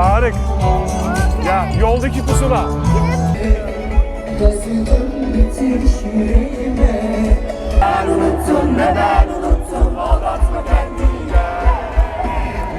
Tarık. Ya yoldaki pusula. Ben unuttum neden unuttum aldatma kendini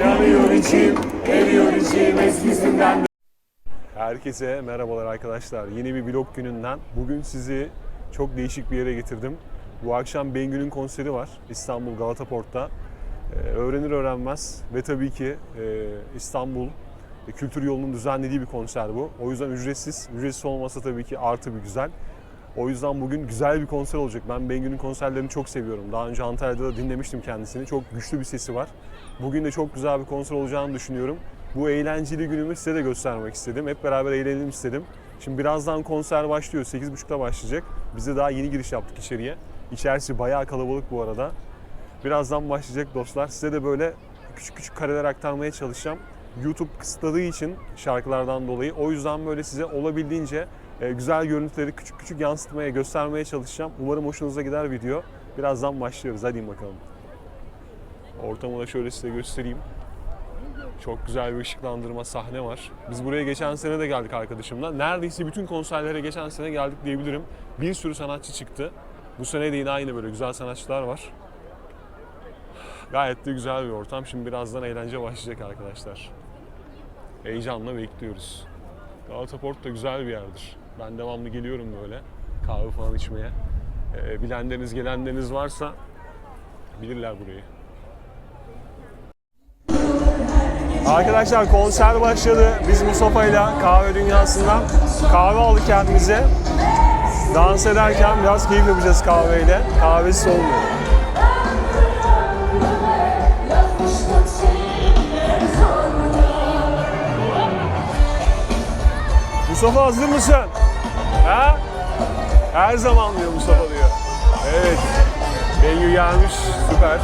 Yanıyor içim, eriyor içim eskisinden Herkese merhabalar arkadaşlar. Yeni bir vlog gününden. Bugün sizi çok değişik bir yere getirdim. Bu akşam Bengü'nün konseri var İstanbul Galata Port'ta. Ee, öğrenir öğrenmez ve tabii ki e, İstanbul Kültür Yolu'nun düzenlediği bir konser bu. O yüzden ücretsiz. Ücretsiz olmasa tabii ki artı bir güzel. O yüzden bugün güzel bir konser olacak. Ben Bengü'nün konserlerini çok seviyorum. Daha önce Antalya'da da dinlemiştim kendisini. Çok güçlü bir sesi var. Bugün de çok güzel bir konser olacağını düşünüyorum. Bu eğlenceli günümü size de göstermek istedim. Hep beraber eğlenelim istedim. Şimdi birazdan konser başlıyor. 8.30'da başlayacak. Biz de daha yeni giriş yaptık içeriye. İçerisi bayağı kalabalık bu arada. Birazdan başlayacak dostlar. Size de böyle küçük küçük kareler aktarmaya çalışacağım. YouTube kısıtladığı için şarkılardan dolayı. O yüzden böyle size olabildiğince e, güzel görüntüleri küçük küçük yansıtmaya, göstermeye çalışacağım. Umarım hoşunuza gider video. Birazdan başlıyoruz. Hadi bakalım. Ortamı da şöyle size göstereyim. Çok güzel bir ışıklandırma sahne var. Biz buraya geçen sene de geldik arkadaşımla. Neredeyse bütün konserlere geçen sene geldik diyebilirim. Bir sürü sanatçı çıktı. Bu sene de yine aynı böyle güzel sanatçılar var. Gayet de güzel bir ortam. Şimdi birazdan eğlence başlayacak arkadaşlar. Heyecanla bekliyoruz. Galata Port da güzel bir yerdir. Ben devamlı geliyorum böyle kahve falan içmeye. Ee, bilenleriniz, gelenleriniz varsa bilirler burayı. Arkadaşlar konser başladı. Biz Mustafa ile kahve dünyasından kahve aldık kendimize. Dans ederken biraz keyif yapacağız kahveyle. Kahvesiz olmuyor. Mustafa hazır mısın? Ha? Her zaman diyor Mustafa diyor. Evet. Bengü gelmiş. Süper.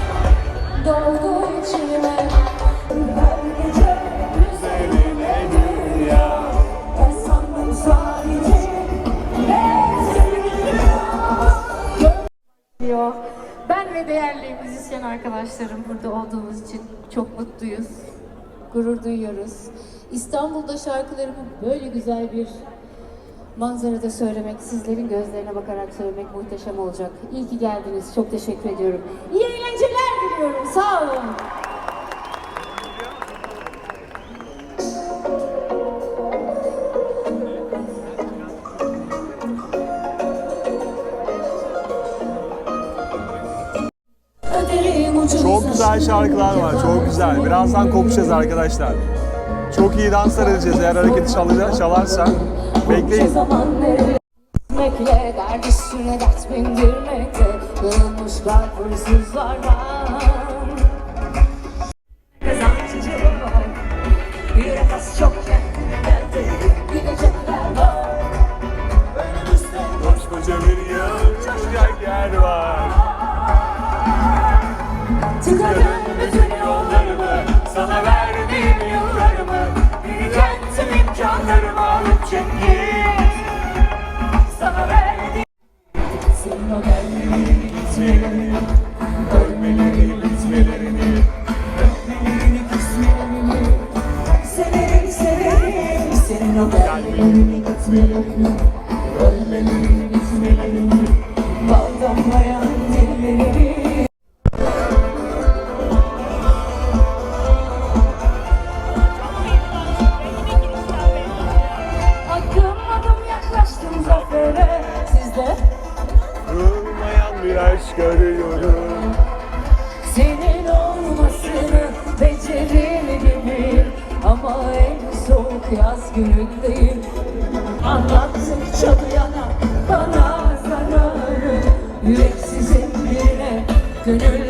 Doldu içime. Ben ve değerli müzisyen arkadaşlarım burada olduğumuz için çok mutluyuz. Gurur duyuyoruz. İstanbul'da şarkılarımı böyle güzel bir manzarada söylemek, sizlerin gözlerine bakarak söylemek muhteşem olacak. İyi ki geldiniz. Çok teşekkür ediyorum. İyi eğlenceler diliyorum. Sağ olun. Çok güzel şarkılar var. Çok güzel. Birazdan kopacağız arkadaşlar. Çok iyi danslar edeceğiz eğer hareketi çalacak, çalarsa. Bekleyin. çok Koskoca bir yıl çıkacak yer var. Zararı Yüreksizin birine gönül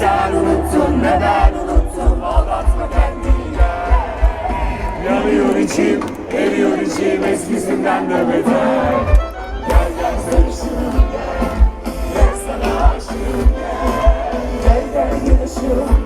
sen unuttun ne ben unuttum Aldatma kendini gel Yanıyor içim, eriyor içim eskisinden de beter. Gel gel sarışınım gel. Gel sana aşığım gel. Gel gel gülüşüm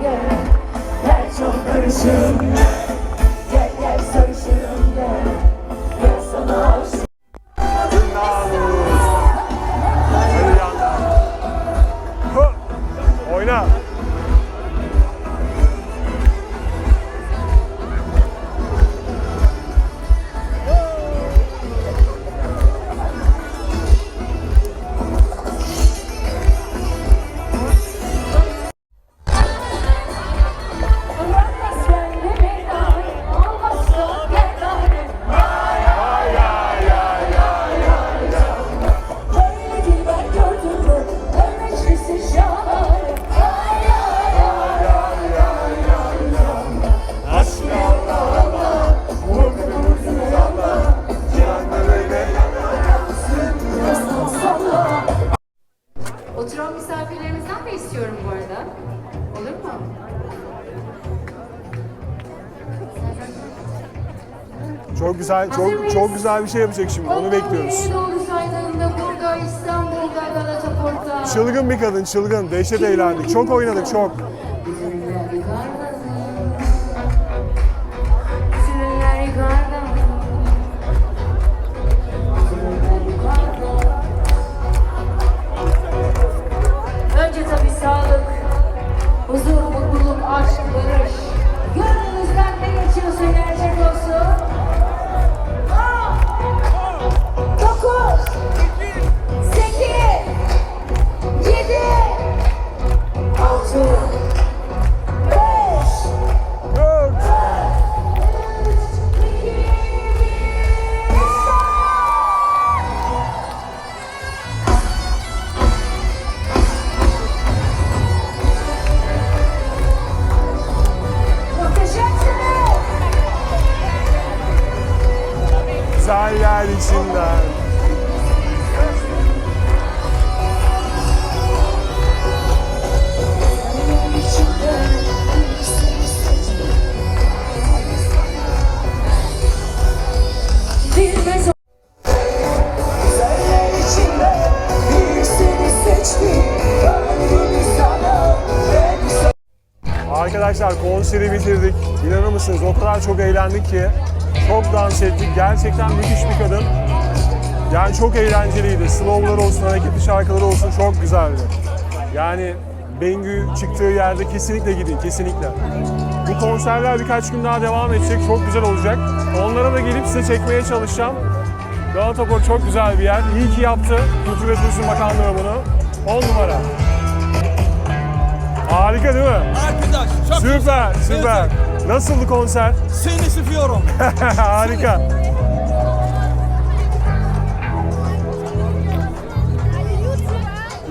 Çok güzel, çok, çok güzel bir şey yapacak şimdi. Onu bekliyoruz. Çılgın bir kadın, çılgın. Dehşet eğlendik. Çok oynadık, çok. içinden içinden. Arkadaşlar konseri bitirdik. İnanır mısınız o kadar çok eğlendik ki çok dans ettik. Gerçekten müthiş bir kadın. Yani çok eğlenceliydi. Slowlar olsun, hareketli şarkıları olsun çok güzeldi. Yani Bengü çıktığı yerde kesinlikle gidin, kesinlikle. Bu konserler birkaç gün daha devam edecek, çok güzel olacak. Onlara da gelip size çekmeye çalışacağım. Galatapor çok güzel bir yer. İyi ki yaptı Kültür ve Turizm Bakanlığı bunu. 10 numara. Harika değil mi? Arkadaş çok süper, güzel. süper. Nasıldı konser? Seni seviyorum. Harika.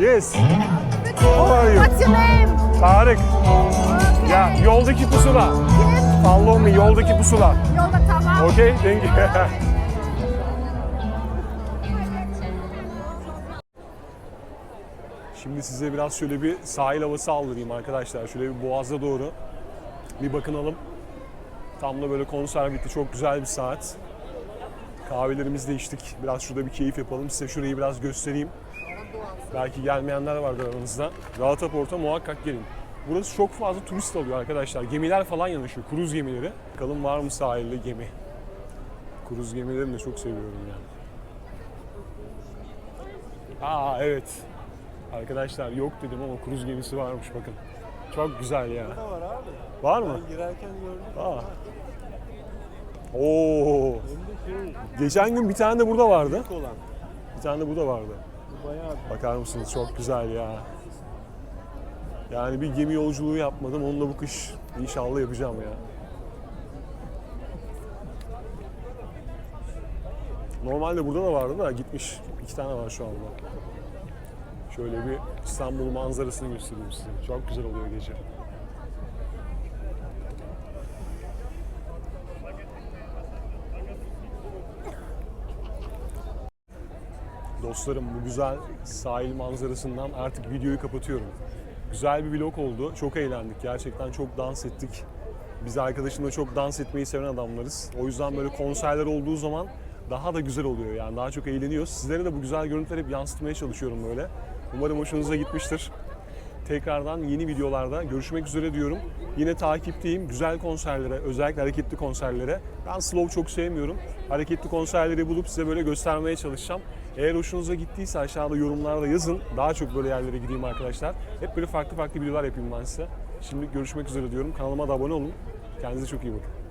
Yes. How are you? What's your name? Tarık. Ya yoldaki pusula. Follow me yoldaki pusula. Yolda tamam. Okay, thank you. Şimdi size biraz şöyle bir sahil havası aldırayım arkadaşlar. Şöyle bir boğaza doğru bir bakınalım. Tam da böyle konser bitti. Çok güzel bir saat. Kahvelerimizi de içtik. Biraz şurada bir keyif yapalım. Size şurayı biraz göstereyim. Belki gelmeyenler vardır aranızda. Galata Port'a muhakkak gelin. Burası çok fazla turist alıyor arkadaşlar. Gemiler falan yanaşıyor. Kruz gemileri. Bakalım var mı sahilde gemi? Kruz gemilerini de çok seviyorum yani. Aa evet. Arkadaşlar yok dedim ama kruz gemisi varmış bakın. Çok güzel ya. var abi. Var mı? Girerken gördüm. Aa. Oo. Geçen gün bir tane de burada vardı. olan. Bir tane de burada vardı. Bu bayağı Bakar mısınız? Çok güzel ya. Yani bir gemi yolculuğu yapmadım. Onu da bu kış inşallah yapacağım ya. Normalde burada da vardı da gitmiş. İki tane var şu anda. Şöyle bir İstanbul manzarasını göstereyim size. Çok güzel oluyor gece. Dostlarım bu güzel sahil manzarasından artık videoyu kapatıyorum. Güzel bir vlog oldu. Çok eğlendik. Gerçekten çok dans ettik. Biz arkadaşımla çok dans etmeyi seven adamlarız. O yüzden böyle konserler olduğu zaman daha da güzel oluyor yani. Daha çok eğleniyoruz. Sizlere de bu güzel görüntüleri hep yansıtmaya çalışıyorum böyle. Umarım hoşunuza gitmiştir. Tekrardan yeni videolarda görüşmek üzere diyorum. Yine takipteyim. Güzel konserlere, özellikle hareketli konserlere. Ben slow çok sevmiyorum. Hareketli konserleri bulup size böyle göstermeye çalışacağım. Eğer hoşunuza gittiyse aşağıda yorumlarda yazın. Daha çok böyle yerlere gideyim arkadaşlar. Hep böyle farklı farklı videolar yapayım ben size. Şimdi görüşmek üzere diyorum. Kanalıma da abone olun. Kendinize çok iyi bakın.